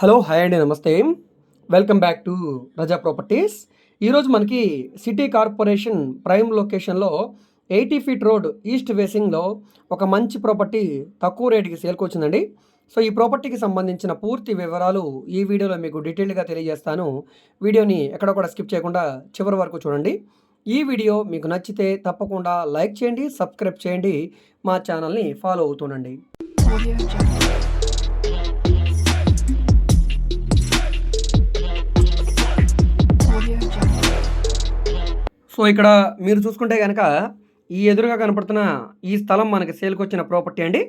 Hello hi అండి నమస్తే. Welcome back to Raza properties ఈరోజు మనకి సిటీ కార్పొరేషన్ ప్రైమ్ లొకేషన్లో ఎయిటీ ఫీట్ రోడ్ ఈస్ట్ వేసింగ్లో ఒక మంచి ప్రాపర్టీ తక్కువ రేటుకి సేల్కి వచ్చిందండి. సో ఈ ప్రాపర్టీకి సంబంధించిన పూర్తి వివరాలు ఈ వీడియోలో మీకు డీటెయిల్గా తెలియజేస్తాను. వీడియోని ఎక్కడ కూడా స్కిప్ చేయకుండా చివరి వరకు చూడండి. ఈ వీడియో మీకు నచ్చితే తప్పకుండా లైక్ చేయండి సబ్స్క్రైబ్ చేయండి మా ఛానల్ని ఫాలో అవుతుండండి. సో ఇక్కడ మీరు చూసుకుంటే కనుక ఈ ఎదురుగా కనపడుతున్న ఈ స్థలం మనకి సేల్కి వచ్చిన ప్రాపర్టీ అండి.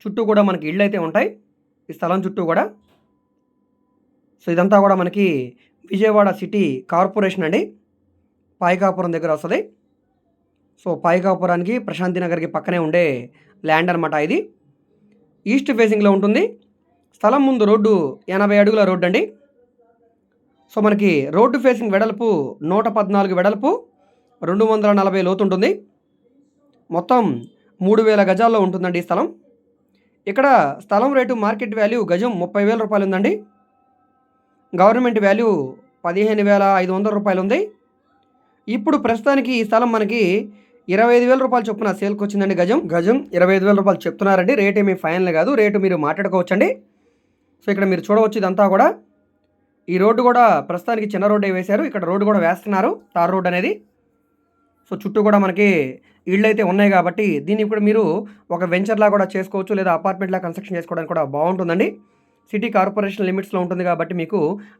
చుట్టూ కూడా మనకి ఇళ్ళు అయితే ఉంటాయి. ఈ స్థలం చుట్టూ కూడా. సో ఇదంతా కూడా మనకి విజయవాడ సిటీ కార్పొరేషన్ అండి. పాయకాపురం దగ్గర వస్తుంది. సో పాయకాపురానికి ప్రశాంతి నగర్కి పక్కనే ఉండే ల్యాండ్ అనమాట ఇది. ఈస్ట్ ఫేసింగ్లో ఉంటుంది. స్థలం ముందు రోడ్డు ఎనభై అడుగుల రోడ్డు అండి. సో మనకి రోడ్డు ఫేసింగ్ వెడల్పు నూట పద్నాలుగు వెడల్పు రెండు వందల నలభై లోతు ఉంటుంది మొత్తం మూడు వేల గజాల్లో ఉంటుందండి ఈ స్థలం. ఇక్కడ స్థలం రేటు మార్కెట్ వాల్యూ గజం ముప్పై వేల రూపాయలు ఉందండి. గవర్నమెంట్ వాల్యూ పదిహేను వేల ఐదు వందల రూపాయలు ఉంది. ఇప్పుడు ప్రస్తుతానికి ఈ స్థలం మనకి ఇరవై ఐదు వేల రూపాయలు చొప్పున సేల్కి వచ్చిందండి గజం. గజం ఇరవై ఐదు వేల రూపాయలు చెప్తున్నారండి. రేట్ ఏమీ ఫైనల్ కాదు. రేటు మీరు మాట్లాడుకోవచ్చండి. సో ఇక్కడ మీరు చూడవచ్చు ఇదంతా కూడా. ఈ రోడ్డు కూడా ప్రస్తుతానికి చిన్న రోడ్డే వేశారు. ఇక్కడ రోడ్డు కూడా వేస్తున్నారు. తార్ రోడ్ అనేది. సో చుట్టూ కూడా మనకి ఇళ్ళు అయితే ఉన్నాయి కాబట్టి దీన్ని ఇప్పుడు మీరు ఒక వెంచర్లా కూడా చేసుకోవచ్చు. లేదా అపార్ట్మెంట్లా కన్స్ట్రక్షన్ చేసుకోవడానికి కూడా బాగుంటుందండి. సిటీ కార్పొరేషన్ లిమిట్స్లో ఉంటుంది కాబట్టి మీకు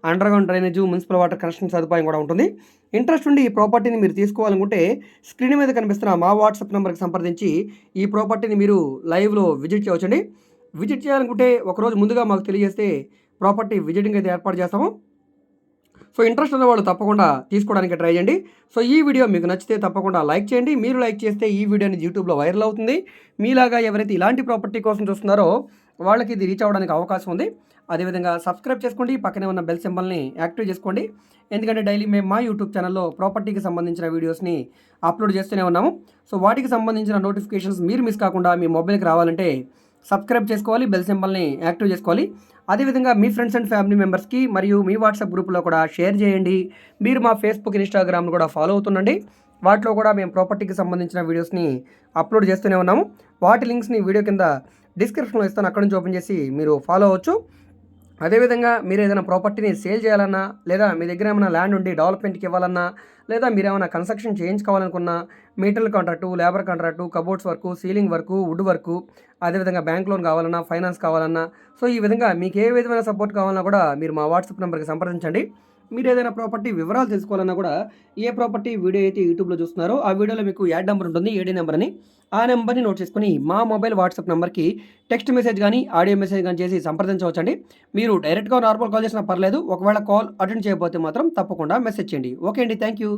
underground drainage municipal water connection సదుపాయం కూడా ఉంటుంది. ఇంట్రెస్ట్ ఉండి ఈ ప్రాపర్టీని మీరు తీసుకోవాలనుకుంటే స్క్రీన్ మీద కనిపిస్తున్న మా వాట్సాప్ నెంబర్కి సంప్రదించి ఈ ప్రాపర్టీని మీరు లైవ్లో విజిట్ చేయవచ్చండి. విజిట్ చేయాలనుకుంటే ఒకరోజు ముందుగా మాకు తెలియజేస్తే ప్రాపర్టీ విజిటింగ్ అయితే ఏర్పాటు చేస్తాము. సో ఇంట్రెస్ట్ ఉన్న వాళ్ళు తప్పకుండా తీసుకోవడానికి ట్రై చేయండి. సో ఈ వీడియో మీకు నచ్చితే తప్పకుండా లైక్ చేయండి. మీరు లైక్ చేస్తే ఈ వీడియోని యూట్యూబ్లో వైరల్ అవుతుంది. మీలాగా ఎవరైతే ఇలాంటి ప్రాపర్టీ కోసం చూస్తున్నారో వాళ్ళకి ఇది రీచ్ అవ్వడానికి అవకాశం ఉంది. అదేవిధంగా సబ్స్క్రైబ్ చేసుకోండి. పక్కనే ఉన్న బెల్ సింబల్ని యాక్టివ్ చేసుకోండి. ఎందుకంటే డైలీ మేము మా యూట్యూబ్ ఛానల్లో ప్రాపర్టీకి సంబంధించిన వీడియోస్ని అప్లోడ్ చేస్తూనే ఉన్నాము. సో వాటికి సంబంధించిన నోటిఫికేషన్స్ మీరు మిస్ కాకుండా మీ మొబైల్కి రావాలంటే సబ్స్క్రైబ్ చేసుకోవాలి బెల్ సింబల్ని యాక్టివ్ చేసుకోవాలి. అదేవిధంగా మీ ఫ్రెండ్స్ అండ్ ఫ్యామిలీ మెంబర్స్కి మరియు మీ వాట్సాప్ గ్రూప్లో కూడా షేర్ చేయండి. మీరు మా ఫేస్బుక్ ఇన్స్టాగ్రామ్ కూడా ఫాలో అవుతుండండి. వాటిలో కూడా మేము ప్రాపర్టీకి సంబంధించిన వీడియోస్ని అప్లోడ్ చేస్తూనే ఉన్నాము. వాటి లింక్స్ని వీడియో కింద డిస్క్రిప్షన్లో ఇస్తాను. అక్కడ నుంచి ఓపెన్ చేసి మీరు ఫాలో అవ్వచ్చు. అదేవిధంగా మీరు ఏదైనా ప్రాపర్టీని సేల్ చేయాలన్నా లేదా మీ దగ్గర ఏమైనా ల్యాండ్ ఉండి డెవలప్మెంట్కి ఇవ్వాలన్నా లేదా మీరు ఏమైనా కన్స్ట్రక్షన్ చేయించుకోవాలనుకున్నా మీటర్ల contract labour contract cupboards work ceiling work wood work అదేవిధంగా బ్యాంక్ లోన్ కావాలన్నా ఫైనాన్స్ కావాలన్నా సో ఈ విధంగా మీకు ఏ విధమైన సపోర్ట్ కావాలన్నా కూడా మీరు మా వాట్సాప్ నెంబర్కి సంప్రదించండి. మీరు ఏదైనా ప్రాపర్టీ వివరాలు తెలుసుకోవాలన్నా కూడా ఏ ప్రాపర్టీ వీడియో అయితే యూట్యూబ్లో చూస్తున్నారో ఆ వీడియోలో మీకు యాడ్ నెంబర్ ఉంటుంది ఏడీ నెంబర్ అని. ఆ నెంబర్ని నోట్ చేసుకుని మా మొబైల్ వాట్సాప్ నెంబర్కి టెక్స్ట్ మెసేజ్ కానీ ఆడియో మెసేజ్ కానీ చేసి సంప్రదించవచ్చండి. మీరు డైరెక్ట్గా నార్మల్ కాల్ చేసినా పర్లేదు ఒకవేళ కాల్ అటెండ్ చేయకపోతే మాత్రం తప్పకుండా మెసేజ్ చేయండి. ఓకే అండి థ్యాంక్ యూ